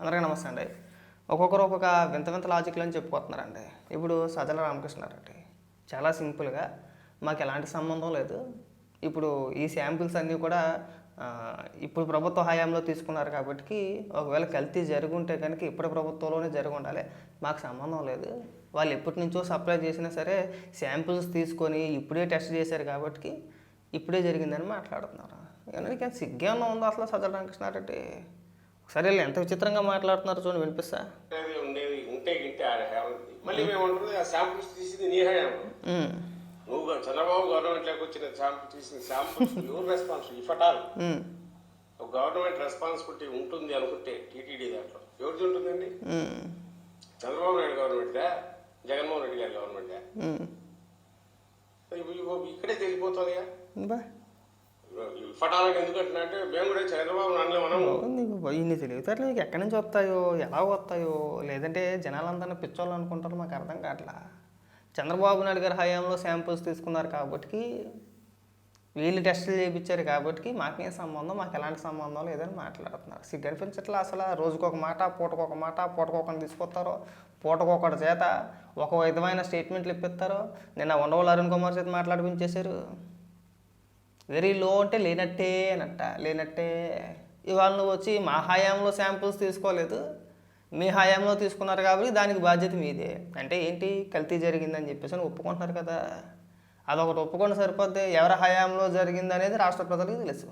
అందరికీ నమస్తే అండి. ఒక్కొక్కరు ఒక్కొక్క వింత వింత లాజిక్లు అని చెప్పుకోతున్నారండి ఇప్పుడు సజల రామకృష్ణారెడ్డి చాలా సింపుల్గా మాకు ఎలాంటి సంబంధం లేదు. ఇప్పుడు ఈ శాంపిల్స్ అన్నీ కూడా ఇప్పుడు ప్రభుత్వ హయాంలో తీసుకున్నారు కాబట్టి ఒకవేళ కల్తీ జరుగుంటే ఉంటే కనుక ఇప్పుడు ప్రభుత్వంలోనే జరిగి ఉండాలి మాకు సంబంధం లేదు. వాళ్ళు ఎప్పటి నుంచో సప్లై చేసినా సరే శాంపిల్స్ తీసుకొని ఇప్పుడే టెస్ట్ చేశారు కాబట్టి ఇప్పుడే జరిగిందని మాట్లాడుతున్నారు. ఎందుకంటే సిగ్గేమో ఉందో అసలు సజ్జల రామకృష్ణారెడ్డి ఒకసారి వీళ్ళు ఎంత విచిత్రంగా మాట్లాడుతున్నారు చూడండి వినిపిస్తా? ఉండేది ఉంటే గింటే ఆడ హేమంది మళ్ళీ మేము అంటున్నది ఆ శాంపుల్స్ తీసింది నీ నువ్వు చంద్రబాబు గవర్నమెంట్లోకి వచ్చిన శాంపుల్ తీసిన samples your response if at all government responsibility ఉంటుంది అనుకుంటే టీటీడీ దాంట్లో. ఎవరిది ఉంటుందండి? చంద్రబాబు నాయుడు గవర్నమెంటా జగన్మోహన్ రెడ్డి గారి గవర్నమెంటా ఉమ్. ఇవి- ఇవి ఇక్కడే తెలిసిపోతుందిగా ఫటాలకు అంటే మేము కూడా చంద్రబాబు నాన్నలే మనం నీకు ఇన్ని తెలివితేటలు నీకు ఎక్కడి నుంచి వస్తాయో ఎలా వస్తాయో? లేదంటే జనాలందరినీ పిచ్చోళ్ళు అనుకుంటారు మాకు అర్థం కావట్లా? చంద్రబాబు నాయుడు గారు హయాంలో శాంపుల్స్ తీసుకున్నారు కాబట్టి వీళ్ళు టెస్టులు చేయించారు కాబట్టి మాకేం సంబంధం మాకు ఎలాంటి సంబంధం లేదని మాట్లాడుతున్నారు. సిగ్గు అనిపించట్లా అసలు? రోజుకొక మాట పూటకొక మాట పూటకొకరిని తీసుకొస్తారో. పూటకొకటి చేత ఒక విధమైన స్టేట్మెంట్లు ఇప్పిస్తారో. నిన్న ఉండవల్ అరుణ్ కుమార్ చేత మాట్లాడిపించేశారు వెరీ లో అంటే లేనట్టే అనట్ట లేనట్టే. ఇవాళ నువ్వు వచ్చి మా హయాంలో శాంపుల్స్ తీసుకోలేదు. మీ హయాంలో తీసుకున్నారు కాబట్టి దానికి బాధ్యత మీదే. అంటే ఏంటి? కల్తీ జరిగిందని చెప్పేసి అని ఒప్పుకుంటున్నారు కదా. అదొకటి ఒప్పుకొని సరిపోద్ది. ఎవరి హయాంలో జరిగింది అనేది రాష్ట్ర ప్రజలకు తెలుసు.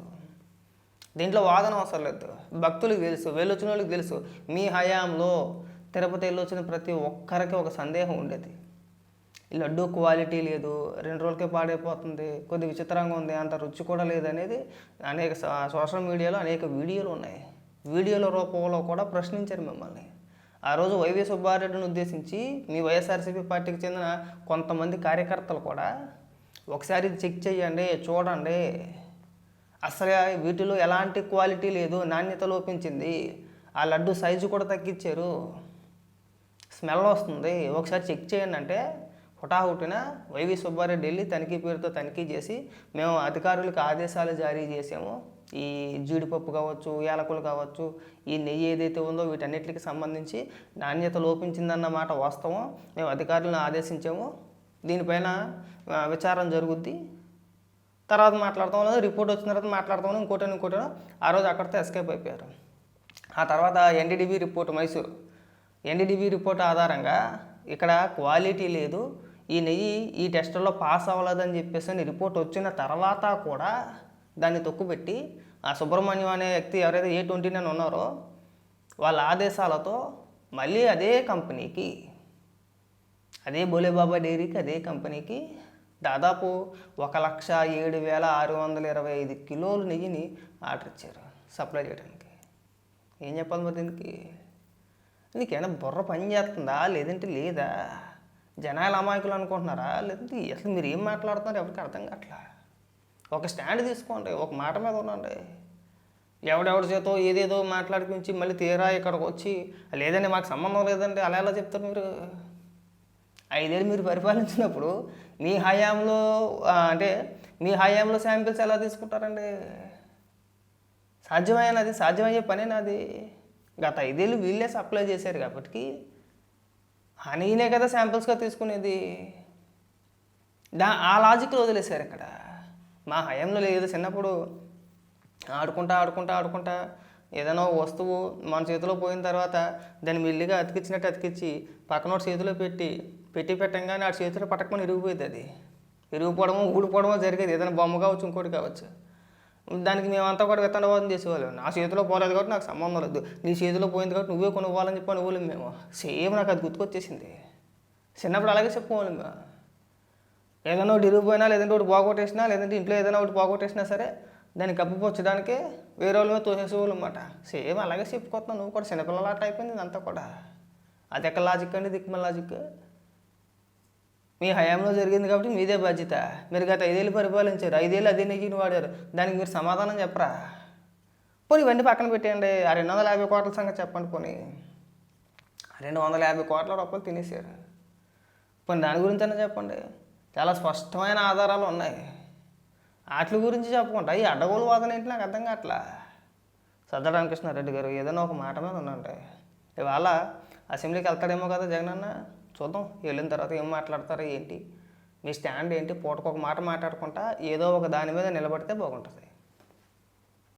దీంట్లో వాదన అవసరం లేదు. భక్తులకు తెలుసు వెళ్ళొచ్చిన వాళ్ళకి తెలుసు. మీ హయాంలో తిరుపతి వెళ్ళొచ్చిన ప్రతి ఒక్కరికి ఒక సందేహం ఉండేది. లడ్డు క్వాలిటీ లేదు రెండు రోజులకే పాడైపోతుంది కొద్ది విచిత్రంగా ఉంది అంత రుచి కూడా లేదనేది అనేక సోషల్ మీడియాలో అనేక వీడియోలు ఉన్నాయి. వీడియోల రూపంలో కూడా ప్రశ్నించారు మిమ్మల్ని. ఆ రోజు వైవి సుబ్బారెడ్డిని ఉద్దేశించి మీ వైఎస్ఆర్సీపీ పార్టీకి చెందిన కొంతమంది కార్యకర్తలు కూడా ఒకసారి చెక్ చేయండి చూడండి. అసలు వీటిలో ఎలాంటి క్వాలిటీ లేదు నాణ్యత లోపించింది. ఆ లడ్డు సైజు కూడా తగ్గించారు. స్మెల్ వస్తుంది. ఒకసారి చెక్ చేయండి అంటే హుటాహుటిన వైవి సుబ్బారెడ్డి వెళ్ళి తనిఖీ పేరుతో తనిఖీ చేసి మేము అధికారులకు ఆదేశాలు జారీ చేసాము ఈ జీడిపప్పు కావచ్చు యాలకులు కావచ్చు ఈ నెయ్యి ఏదైతే ఉందో వీటన్నిటికి సంబంధించి నాణ్యత లోపించిందన్న మాట వాస్తవం. మేము అధికారులను ఆదేశించాము. దీనిపైన విచారం జరుగుద్ది. తర్వాత మాట్లాడతాం లేదు రిపోర్ట్ వచ్చిన తర్వాత మాట్లాడతాం ఇంకోటో ఇంకోటో ఆ రోజు అక్కడితో ఎస్కేప్ అయిపోయారు. ఆ తర్వాత NDDB report Mysuru. NDDB report ఆధారంగా ఇక్కడ క్వాలిటీ లేదు. ఈ నెయ్యి ఈ టెస్టుల్లో పాస్ అవ్వలేదని చెప్పేసి అని రిపోర్ట్ వచ్చిన తర్వాత కూడా దాన్ని తొక్కుపెట్టి ఆ సుబ్రహ్మణ్యం అనే వ్యక్తి ఎవరైతే ఏ ట్వంటీ నైన్ ఉన్నారో వాళ్ళ ఆదేశాలతో మళ్ళీ అదే కంపెనీకి అదే బోలేబాబా డైరీకి అదే కంపెనీకి దాదాపు ఒక లక్ష ఏడు వేల ఆరు వందల ఇరవై ఐదు కిలోలు నెయ్యిని ఆర్డర్ ఇచ్చారు సప్లై చేయడానికి. ఏం చెప్పాలి మరి దీనికి? నీకేమైనా బుర్ర పని చేస్తుందా? లేదంటే లేదా? జనాలు అమాయకులు అనుకుంటున్నారా? లేదంటే అసలు మీరు ఏం మాట్లాడుతున్నారు? ఎవరికి అర్థం కావట్లా? ఒక స్టాండ్ తీసుకోండి ఒక మాట మీద ఉండండి. ఎవడెవడి చేతో ఏదేదో మాట్లాడిపించి మళ్ళీ తీరా ఇక్కడికి వచ్చి లేదండి మాకు సంబంధం లేదండి అలా ఎలా చెప్తారు మీరు? ఐదేళ్ళు మీరు పరిపాలించినప్పుడు మీ హయాంలో అంటే మీ హయాంలో శాంపిల్స్ ఎలా తీసుకుంటారండి? సాధ్యమైనది సాధ్యమయ్యే పనేనాది? గత ఐదేళ్ళు వీళ్ళే సప్లై చేశారు కాబట్టి హనీనే కదా శాంపిల్స్గా తీసుకునేది. దా ఆ లాజిక్లో వదిలేశారు ఇక్కడ. మా హయాంలో లేదు. చిన్నప్పుడు ఆడుకుంటా ఆడుకుంటా ఆడుకుంటా ఏదైనా వస్తువు మన చేతిలో పోయిన తర్వాత దాన్ని మెల్లిగా అతికిచ్చినట్టు అతికిచ్చి పక్కనోటి చేతిలో పెట్టి పెట్టి పెట్టంగానే ఆ చేతిలో పట్టకమని ఇరిగిపోయేది అది. ఇరిగిపోవడమో ఊడిపోవడమో జరిగేది. ఏదైనా బొమ్మ కావచ్చు ఇంకోటి కావచ్చు. దానికి మేమంతా కూడా విత్తనవాదం చేసేవాళ్ళం. నా చేతిలో పోలేదు కాబట్టి నాకు సంబంధం లేదు. నీ చేతిలో పోయింది కాబట్టి నువ్వే కొనుక్కోవాలని చెప్పి అనుకోలేము మేము. సేమ్ నాకు అది గుర్తుకొచ్చేసింది. చిన్నప్పుడు అలాగే చెప్పుకోవాలి మేము. ఏదైనా ఒకటి ఇరిగిపోయినా లేదంటే ఒకటి పోగొట్టేసినా లేదంటే ఇంట్లో ఏదైనా ఒకటి పోగొట్టేసినా సరే దాన్ని కప్పిపోచ్చడానికి వేరే వాళ్ళ మీద తోసేసేవాళ్ళు అనమాట సేమ్ అలాగే చెప్పుకోతున్నావు నువ్వు కూడా చిన్నపిల్లలాట అయిపోయింది ఇదంతా కూడా. అది ఎక్కడ లాజిక్ అండి? దిక్కుమల లాజిక్ మీ హయాంలో జరిగింది కాబట్టి మీదే బాధ్యత. మీరు గత ఐదేళ్ళు పరిపాలించారు. ఐదేళ్ళు అదే నెయ్యిని వాడారు. దానికి మీరు సమాధానం చెప్పరా? పోనీ ఇవన్నీ పక్కన పెట్టేయండి. ఆ రెండు వందల యాభై కోట్ల సంగతి చెప్పండి పోనీ. రెండు వందల యాభై కోట్ల రూపాయలు తినేసారు పోనీ దాని గురించి అన్నా చెప్పండి. చాలా స్పష్టమైన ఆధారాలు ఉన్నాయి. వాటి గురించి చెప్పుకుంటా. ఈ అడ్డగోలు వాదన ఏంటి? నాకు అర్థం కావట్లా. సజ్జల రామకృష్ణారెడ్డి గారు ఏదైనా ఒక మాట మీద ఉండండి. ఇవాళ అసెంబ్లీకి వెళ్తాడేమో కదా జగన్ అన్న చూద్దాం. వెళ్ళిన తర్వాత ఏం మాట్లాడతారో ఏంటి? మీ స్టాండ్ ఏంటి? పూటకు ఒక మాట మాట్లాడుకుంటా ఏదో ఒక దాని మీద నిలబడితే బాగుంటుంది.